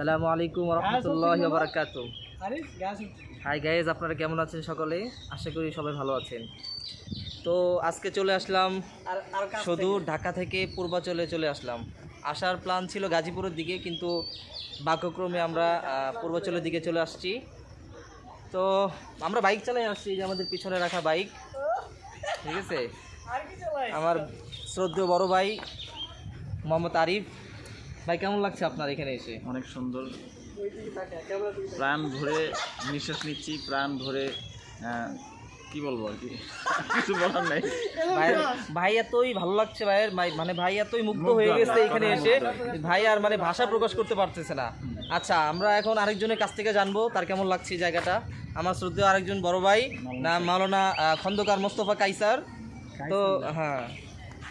আসসালামু আলাইকুম রহমতুল্লাহ বারাকাত hi guys আপনারা কেমন আছেন সকলে? আশা করি সবাই ভালো আছেন। তো আজকে চলে আসলাম শুধু ঢাকা থেকে পূর্বাচলে চলে আসলাম। আসার প্ল্যান ছিল গাজীপুরের দিকে কিন্তু ভাগ্যক্রমে আমরা পূর্বাচলের দিকে চলে আসছি। তো আমরা বাইক চালাই আসছি যে আমাদের পিছনে রাখা বাইক ঠিক আছে? আমার শ্রদ্ধেয় বড় ভাই মোহাম্মদ আরিফ। ভাই কেমন লাগছে আপনার এখানে এসে? অনেক সুন্দর। প্রাণ ভরে নিঃশ্বাস নিচ্ছি প্রাণ ভরে কি বলব আর কি? কিছু বলার নাই। ভাই ভাই এতই ভালো লাগছে ভাইয়ের ভাই- মানে ভাই এতই মুগ্ধ হয়ে গেছে এখানে এসে। ভাই আর মানে ভাষা প্রকাশ করতে পারতেছে না। আচ্ছা আমরা এখন আরেকজনের কাছ থেকে জানব তার কেমন লাগছে জায়গাটা। আমার শ্রদ্ধেয় আরেকজন বড় ভাই নাম মাওলানা খন্দকার মোস্তফা কাইসার। তো হ্যাঁ।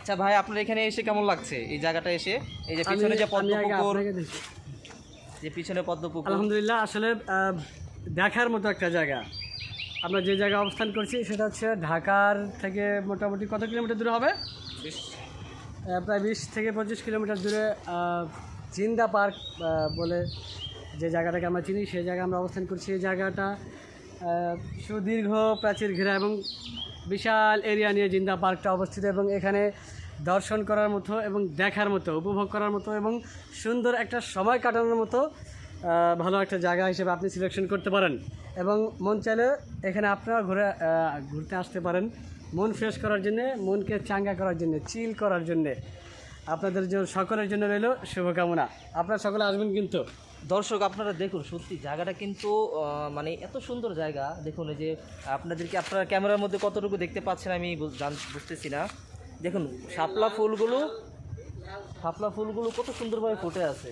আচ্ছা ভাই আপনার এখানে এসে কেমন লাগছে? এই জায়গাটা এসে? এই যে পিছনে যে পদ্মপুকুর যে পিছনে পদ্মপুকুর আলহামদুলিল্লাহ আসলে দেখার মতো একটা জায়গা। আমরা যে জায়গায় অবস্থান করছি সেটা হচ্ছে ঢাকার থেকে মোটামুটি কত কিলোমিটার দূরে হবে? প্রায় বিশ থেকে পঁচিশ কিলোমিটার দূরে জিন্দা পার্ক বলে যে জায়গাটাকে আমরা চিনি সেই জায়গায় আমরা অবস্থান করছি। এই জায়গাটা সুদীর্ঘ প্রাচীর ঘেরা এবং বিশাল এরিয়া নিয়ে জিন্দা পার্কটা অবস্থিত এবং এখানে দর্শন করার মতো এবং দেখার মতো, উপভোগ করার মতো এবং সুন্দর একটা সময় কাটানোর মতো ভালো একটা জায়গা হিসেবে আপনি সিলেকশন করতে পারেন। এবং মন চাইলে এখানে আপনারা ঘুরে ঘুরতে আসতে পারেন। মন ফ্রেশ করার জন্যে, মনকে চাঙ্গা করার জন্যে চিল করার জন্যে। আপনাদের জন্য, সকলের জন্য রইল শুভকামনা। আপনারা সকলে আসবেন কিন্তু। দর্শক, আপনারা দেখুন, সত্যি জায়গাটা কিন্তু মানে এত সুন্দর জায়গা। দেখুন এই যে, আপনাদেরকে আপনারা ক্যামেরার মধ্যে কতটুকু দেখতে পাচ্ছেন আমি বুঝতেছি না। দেখুন, শাপলা ফুলগুলো শাপলা ফুলগুলো কত সুন্দরভাবে ফুটে আছে।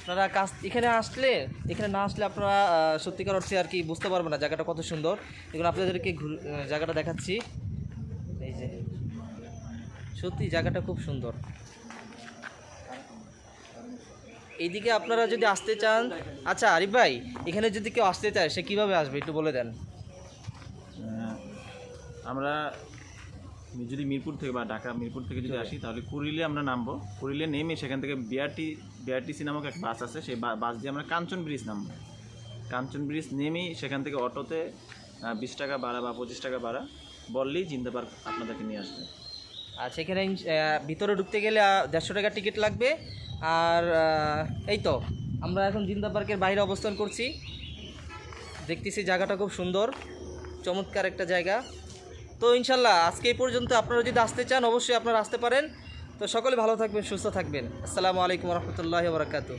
আপনারা কাজ এখানে আসলে, এখানে না আসলে আপনারা সত্যিকার অর্থে আর কি বুঝতে পারবেন না জায়গাটা কত সুন্দর। দেখুন, আপনাদেরকে জায়গাটা দেখাচ্ছি। এই যে সত্যি জায়গাটা খুব সুন্দর। এইদিকে আপনারা যদি আসতে চান আচ্ছা আরিফ ভাই, এখানে যদি কেউ আসতে চায়, সে কীভাবে আসবে একটু বলে দেন। আমরা যদি মিরপুর থেকে বা ঢাকা মিরপুর থেকে যদি আসি, তাহলে কুড়িলে আমরা নামবো। কুড়িলে নেমে সেখান থেকে বিআরটি, বিআরটিসি নামক এক বাস আছে, সেই বাস দিয়ে আমরা কাঞ্চন ব্রিজ নামবো। কাঞ্চন ব্রিজ নেমেই সেখান থেকে অটোতে বিশ টাকা ভাড়া বা পঁচিশ টাকা ভাড়া বললেই জিন্দা পার্ক আপনাদেরকে নিয়ে আসবে। আর সেখানে ভিতরে ঢুকতে গেলে দেড়শো টাকার টিকিট লাগবে। আর এই তো, আমরা এখন জিন্দা পার্কের বাইরে অবস্থান করছি। দেখতেছি জায়গাটা খুব সুন্দর, চমৎকার একটা জায়গা। তো ইনশাল্লাহ, আজকে এই পর্যন্ত আপনারা যদি আসতে চান, অবশ্যই আপনারা আসতে পারেন। তো সকলে ভালো থাকবেন, সুস্থ থাকবেন। আসসালামু আলাইকুম রহমতুল্লাহ বরাকাতু